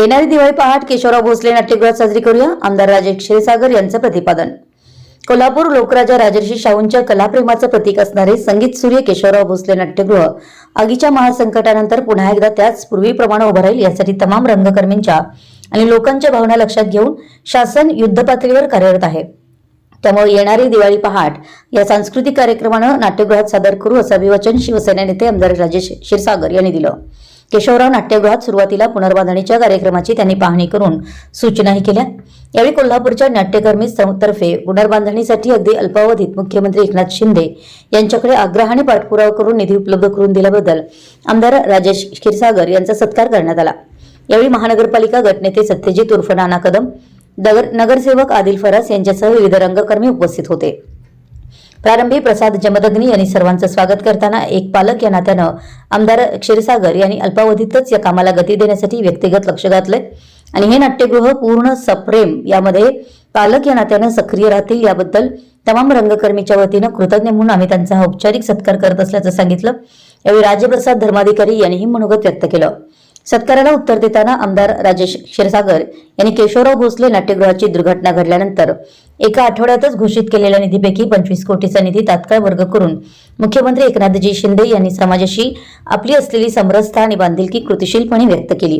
येणारी दिवाळी पहाट केशवराव भोसले नाट्यगृहात साजरी करूया. आमदार राजेश क्षीरसागर यांचं प्रतिपादन. कोल्हापूर लोकराजा राजर्षी शाहूंच्या कलाप्रेमाचं प्रतीक असणारे संगीत सूर्य केशवराव भोसले नाट्यगृह आगीच्या महासंकटानंतर पुन्हा एकदा त्याच पूर्वीप्रमाणे उभं राहील. यासाठी तमाम रंगकर्मींच्या आणि लोकांच्या भावना लक्षात घेऊन शासन युद्धपातळीवर कार्यरत आहे. त्यामुळे येणारी दिवाळी पहाट या सांस्कृतिक कार्यक्रमानं नाट्यगृहात सादर करू असं अभिवचन शिवसेना नेते आमदार राजेश क्षीरसागर यांनी दिलं. केशवराव नाट्यगृहात सुरुवातीला पुनर्बांधणीच्या कार्यक्रमाची त्यांनी पाहणी करून सूचनाही केल्या. यावेळी कोल्हापूरच्या नाट्यकर्मी तर्फे पुनर्बांधणीसाठी अगदी अल्पावधीत मुख्यमंत्री एकनाथ शिंदे यांच्याकडे आग्रहाने पाठपुरावा करून निधी उपलब्ध करून दिल्याबद्दल आमदार राजेश क्षीरसागर यांचा सत्कार करण्यात आला. यावेळी महानगरपालिका गटनेते सत्यजित उर्फ नाना कदम नगरसेवक आदिल फरास यांच्यासह विविध रंगकर्मी उपस्थित होते. प्रारंभी प्रसाद जमदग्नी यांनी सर्वांचं स्वागत करताना एक पालक या नात्यानं आमदार क्षीरसागर यांनी अल्पावधीतच या कामाला गती देण्यासाठी व्यक्तिगत लक्ष घातलंय. आणि हे नाट्यगृह पूर्ण सप्रेम यामध्ये पालक या नात्यानं सक्रिय राहतील याबद्दल तमाम रंगकर्मीच्या वतीनं कृतज्ञ म्हणून आम्ही त्यांचा औपचारिक सत्कार करत असल्याचं सांगितलं. यावेळी राजप्रसाद धर्माधिकारी यांनीही मनोगत व्यक्त केलं. सत्काराला उत्तर देताना आमदार राजेश क्षीरसागर यांनी केशवराव भोसले नाट्यगृहाची दुर्घटना घडल्यानंतर एका आठवड्यातच घोषित केलेल्या निधीपैकी पंचवीस कोटीचा निधी तात्काळ वर्ग करून मुख्यमंत्री एकनाथजी शिंदे यांनी समाजाशी आपली असलेली समरसता आणि बांधिलकी कृतिशीलपणे व्यक्त केली.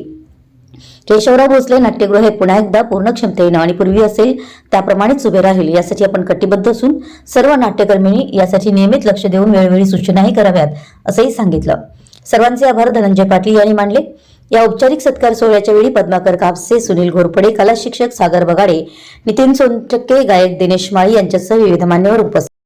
केशवराव भोसले नाट्यगृह हे पुन्हा एकदा पूर्ण क्षमतेनं आणि पूर्वी असेल त्याप्रमाणेच उभे राहील यासाठी आपण कटिबद्ध असून सर्व नाट्यकर्मींनी यासाठी नियमित लक्ष देऊन वेळोवेळी सूचनाही कराव्यात असंही सांगितलं. सर्वांचे आभार धनंजय पाटील यांनी मानले. या औपचारिक सत्कार सोहळ्याच्या वेळी पद्माकर कापसे सुनील घोरपडे कला शिक्षक सागर बगाडे नितीन सोनटक्के गायक दिनेश माळी यांच्यासह विविध मान्यवर उपस्थित